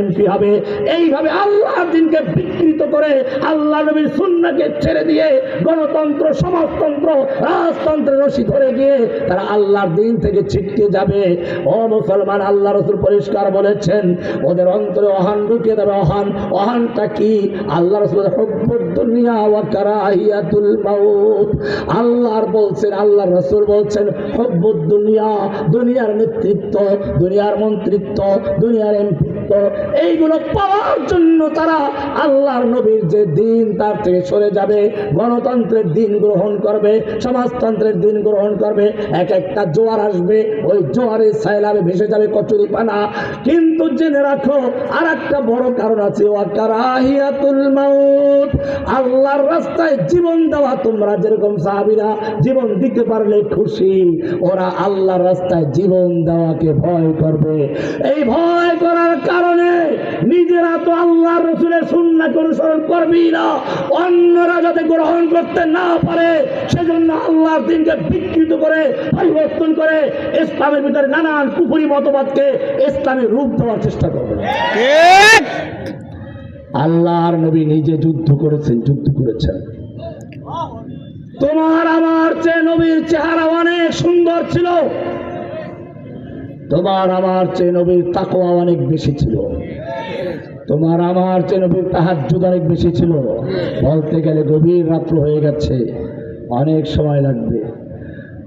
MP হবে। এইভাবে আল্লাহর দিনকে বিকৃত করে আল্লাহ নবীর সুন্নাকে ছেড়ে দিয়ে গণতন্ত্র, সমাজতন্ত্র রাজতন্ত্রের রশি ধরে গিয়ে তারা আল্লাহর দিন থেকে ছিটকে যাবে। ও মুসলমান, আল্লাহ রসুল পরিষ্কার বলেছেন, ওদের অন্তরে অহান ঢুকে দেবে। অহান, অহানটা কি? আল্লাহ রসুল আল্লাহর বলছেন, আল্লাহ রসুল বলছেন, হব্বুদ দুনিয়া, দুনিয়ার নেতৃত্ব, দুনিয়ার মন্ত্রিত্ব, দুনিয়ার এইগুলো পাওয়ার জন্য তারা আল্লাহর নবীর যে দিন, তার থেকে সরে যাবে। গণতন্ত্রের দিন গ্রহণ করবে, সমাজতন্ত্রের দিন গ্রহণ করবে। এক একটা জোয়ার আসবে, ওই জোয়ারের সাইলাবে ভেসে যাবে কচুরি পানা কিন্তু জেনে রাখো আর একটা বড় কারণ আছে ওয়াকারাহিয়াতুল মাউত। আল্লাহর রাস্তায় জীবন দেওয়া তোমরা যেরকম সাহাবীরা জীবন দিতে পারলে খুশি, ওরা আল্লাহর রাস্তায় জীবন দেওয়াকে ভয় করবে। এই ভয় করার কারণে নিজেরা তো আল্লাহ রসুলের সুন্নাকে অনুসরণ করবেই না। অন্যরা যাতে গ্রহণ করতে না পারে সেজন্য আল্লাহর দিনকে বিকৃত করে পরিবর্তন করে ইসলামের ভিতরে নানান কুপুরি মতবাদকে ইসলামের রূপ দেওয়ার চেষ্টা করবে। আল্লাহর নবী নিজে যুদ্ধ করেছেন যুদ্ধ করেছেন। তোমার আমার চেয়ে নবীর চেহারা অনেক সুন্দর ছিল। তোমার আমার চেয়ে নবীর তাকওয়া অনেক বেশি ছিল। তোমার আমার চেয়ে নবীর তাহাজ্জুদ অনেক বেশি ছিল। বলতে গেলে গভীর রাত্র হয়ে গেছে। অনেক সময় লাগবে।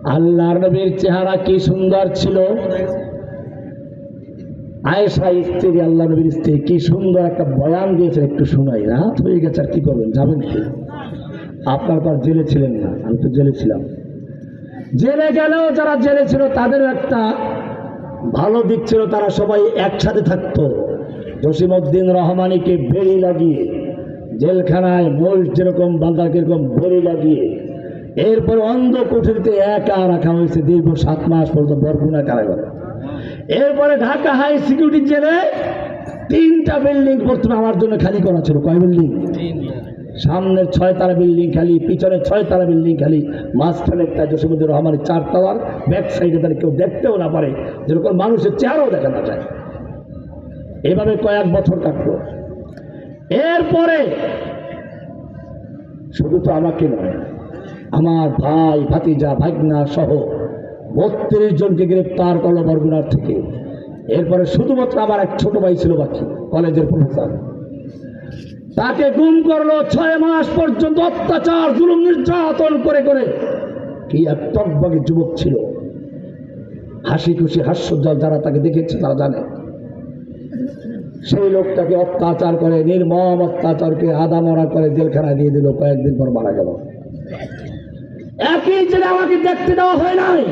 আল্লাহর নবীর চেহারা কি সুন্দর ছিল? আয়েশা স্ত্রী আল্লাহ নবীর স্ত্রী কি সুন্দর একটা বয়ান দিয়েছেন। একটু শোনাই। রাত হয়ে গেছে, আর কি করবেন? যাবেন কি? আপনার তো আর জেলে ছিলেন না। আমি তো জেলে ছিলাম। জেলে গেলেও যারা জেলে ছিল, তাদেরও একটা ভালো দিক ছিল। তারা সবাই একসাথে থাকতো। জসিমউদ্দিন রহমানিকে বেড়ি লাগিয়ে, জেলখানায় মোষ যেরকম বাঁধা কীরকম বেড়ি লাগিয়ে, এরপর অন্ধ কুঠিরিতে একা রাখা হয়েছে দীর্ঘ সাত মাস পর্যন্ত বরগুনা কারাগারে এরপরে ঢাকা হাই সিকিউরিটি জেলে তিনটা বিল্ডিং প্রথমে আমার জন্য খালি করা ছিল। কয় বিল্ডিং? সামনের ছয় তারা বিল্ডিং খালি পিছনে ছয় তারা বিল্ডিং খালি, মাঝখানে একটা জসিমুদ্দিন রহমানের চার তালার ব্যাক সাইডে তারা কেউ দেখতেও না পারে। যেরকম মানুষের চেহারাও দেখা না যায়। এভাবে কয়েক বছর কাটলো। এরপরে শুধু তো আমাকে নয়, আমার ভাই, ভাতিজা ভাগনা সহ বত্রিশ জনকে গ্রেপ্তার করল বরগুনার থেকে। এরপরে শুধুমাত্র আমার এক ছোট ভাই ছিল বাকি, কলেজের প্রফেসর। তাকে গুম করল, ছয় মাস পর্যন্ত অত্যাচার, জুলুম, নির্যাতন করে করে। কি এক টকবাগে যুবক ছিল। হাসি খুশি, হাস্যজ্জ্বল যারা তাকে দেখেছে, তারা জানে। সেই লোকটাকে অত্যাচার করে, নির্মম অত্যাচারকে আদা মরা করে জেলখানায় দিয়ে দিল, কয়েকদিন পর মারা গেল। একই জেলে আমাকে দেখতে দেওয়া হয় নাই।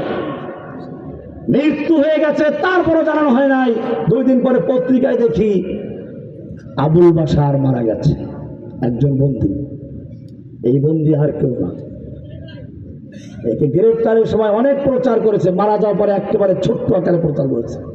মৃত্যু হয়ে গেছে, তারপরও জানানো হয় নাই। দুই দিন পরে পত্রিকায় দেখি, আবুল বাসার মারা গেছে, একজন বন্দী। এই বন্দী আর কেউ না। একে গ্রেফতারের সময় অনেক প্রচার করেছে, মারা যাওয়ার পরে একেবারে ছোট্ট আকারে প্রচার করেছে।